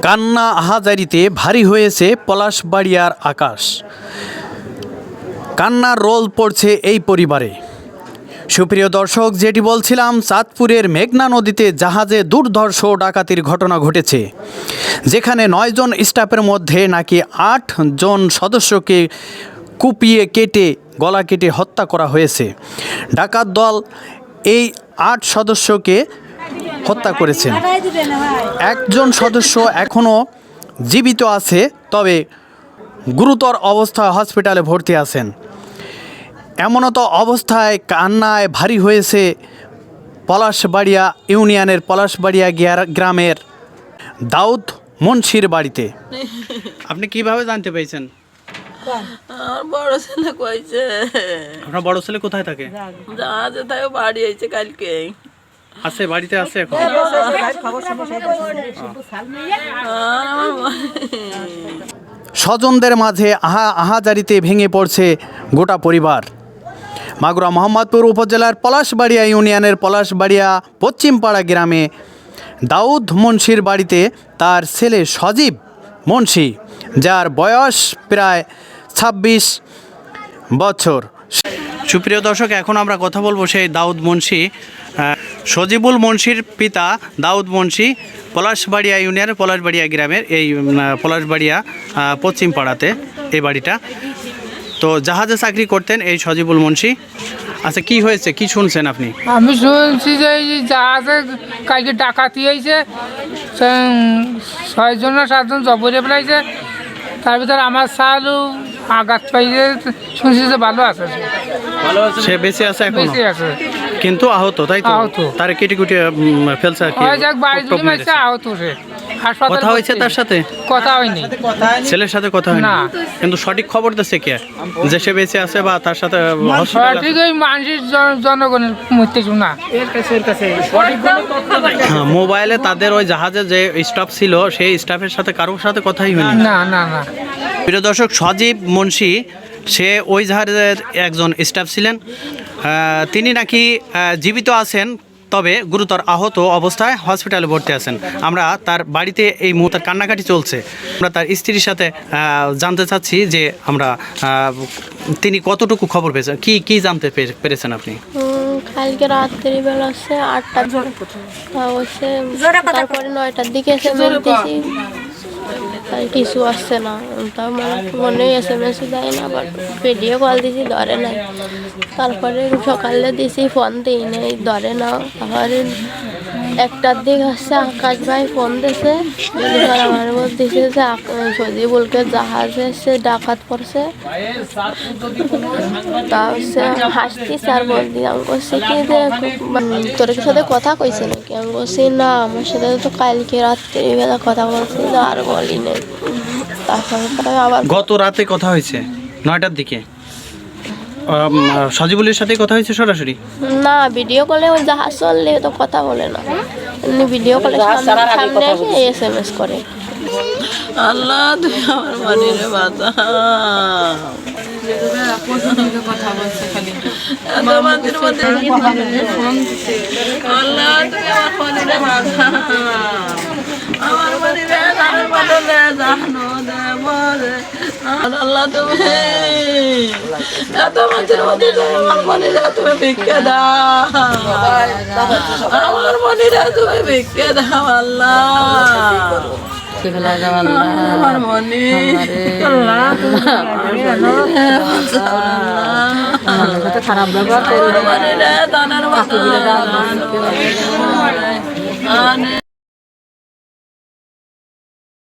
কান্না আহাজারিতে ভারী হয়েছে পলাশবাড়িয়ার আকাশ। কান্নার রোল পড়ছে এই পরিবারে। সুপ্রিয় দর্শক, যেটি বলছিলাম, চাঁদপুরের মেঘনা নদীতে জাহাজে দুর্ধর্ষ ডাকাতির ঘটনা ঘটেছে। যেখানে নয়জন স্টাফের মধ্যে নাকি আট জন সদস্যকে কুপিয়ে কেটে, গলা কেটে হত্যা করা হয়েছে। ডাকাত দল এই আট সদস্যকে হত্যা করেছেন একজন সদস্য এখনও জীবিত আছে, তবে গুরুতর অবস্থায় হসপিটালে ভর্তি আছেন। এমনতো অবস্থায় কান্নায় ভারী হয়েছে পলাশবাড়িয়া ইউনিয়নের পলাশবাড়িয়া গ্রামের দাউদ মুন্সির বাড়িতে। আপনি কীভাবে জানতে পেরেছেন? বড় ছেলে কইছে। আপনার বড় ছেলে কোথায় থাকে? জাহাজে তাই বাড়ি আইছে কালকে। আছে বাড়িতে আছে এখন? মনে- স্বজনদের মাঝে আহা আহাজারিতে ভেঙে পড়ছে গোটা পরিবার। মাগুরা মোহাম্মদপুর উপজেলার পলাশবাড়িয়া ইউনিয়নের পলাশবাড়িয়া পশ্চিমপাড়া গ্রামে দাউদ মুন্সির বাড়িতে তার ছেলে সজীব মুন্সি যার বয়স প্রায় ছাব্বিশ বছর। সুপ্রিয় দর্শক এখন আমরা কথা বলব সেই দাউদ মুন্সি সজিবুল মুন্সির পিতা দাউদ মুন্সি পলাশবাড়িয়া ইউনিয়নের পলাশবাড়িয়া গ্রামের এই পলাশবাড়িয়া পশ্চিম পাড়াতে এই বাড়িটা। তো জাহাজে চাকরি করতেন এই সজিবুল মুন্সি। আচ্ছা কি হয়েছে? কি শুনছেন আপনি? আমি শুনছি যে এই জাহাজে কালকে ডাকাতি হয়েছে ছয়জন না সাতজন জবরে ফেলাইছে তার ভিতরে আমার সালু আঘাত পাইছে শুনছি যে ভালো আছে? সে। সে বেঁচে আছে এখনও? বেঁচে আছে। কিন্তু আহত তাই তো? তার কেটে কুটে ফেলছে আর কি যাক বাড়ি টোপ যদি মারছে মেরেছে। আহত সে। কথা হয়েছে তার সাথে? কথা হয়নি। ছেলের সাথে কথা হয়নি। কিন্তু সঠিক খবর দিচ্ছে কে? যে সে বেঁচে আছে বা তার সাথে সঠিক ওই মানুষের জনগণের মধ্যে হ্যাঁ, মোবাইলে তাদের ওই জাহাজে যে স্টাফ ছিল সেই স্টাফের সাথে কারোর সাথে কথাই হয়নি। না না না। প্রিয় দর্শক সজীব মুন্সি সে ওই জাহাজের একজন স্টাফ ছিলেন। তিনি নাকি জীবিত আছেন তবে গুরুতর আহত অবস্থায় হসপিটালে ভর্তি আছেন। আমরা তার বাড়িতে এই মুহূর্তে কান্নাকাটি চলছে। আমরা তার স্ত্রীর সাথে জানতে চাচ্ছি যে আমরা তিনি কতটুকু খবর পেয়েছেন? কি কি জানতে পেরেছেন আপনি? কালকে রাত্রি বেলা হচ্ছে আটটা তা হচ্ছে তারপরে নয়টার দিকে এসে তাই কিছু আসছে না। তা মানে মনে এস এম এস দেয় না আবার ভিডিও কল দিছি, ধরে নাই। তারপরে সকালে দিছি ফোন দিই নাই, ধরে না। তারপরে একটার দিক হচ্ছে আকাশ ভাই ফোন দিছে। আমার দিছে যে সজিবুলকে জাহাজে সে ডাকাত পড়ছে। তা হচ্ছে হাসতিস আর বলছি, আমি করছি কি যে মানে তোর সাথে কথা কইছে নাকি? আমি বলছি, না, আমার সাথে তো কালকে রাত্রিবেলা কথা বলছি আর বলি নাই। তারপরে আবার গত রাতে কথা হয়েছে, নয়টার দিকে? সজিবুলের সাথে কথা হয়েছে সরাসরি? না ভিডিও কলে ওই জাহাজ চললে তো কথা বলে না। এমনি ভিডিও কলে সামনে এসে এম এস করে। আল্লাহ তুমি আমার মনে বাঁচা মধ্যে আল্লাহ তুমি আমার মনে বাঁচা দেবরে আল্লাহ তুমি এত মানুষের মধ্যে আমার মনে তুমি ভিক্ষা দাও। আমার তুমি ভিক্ষা দাও আল্লাহ। আমার খারাপ ব্যবহার করে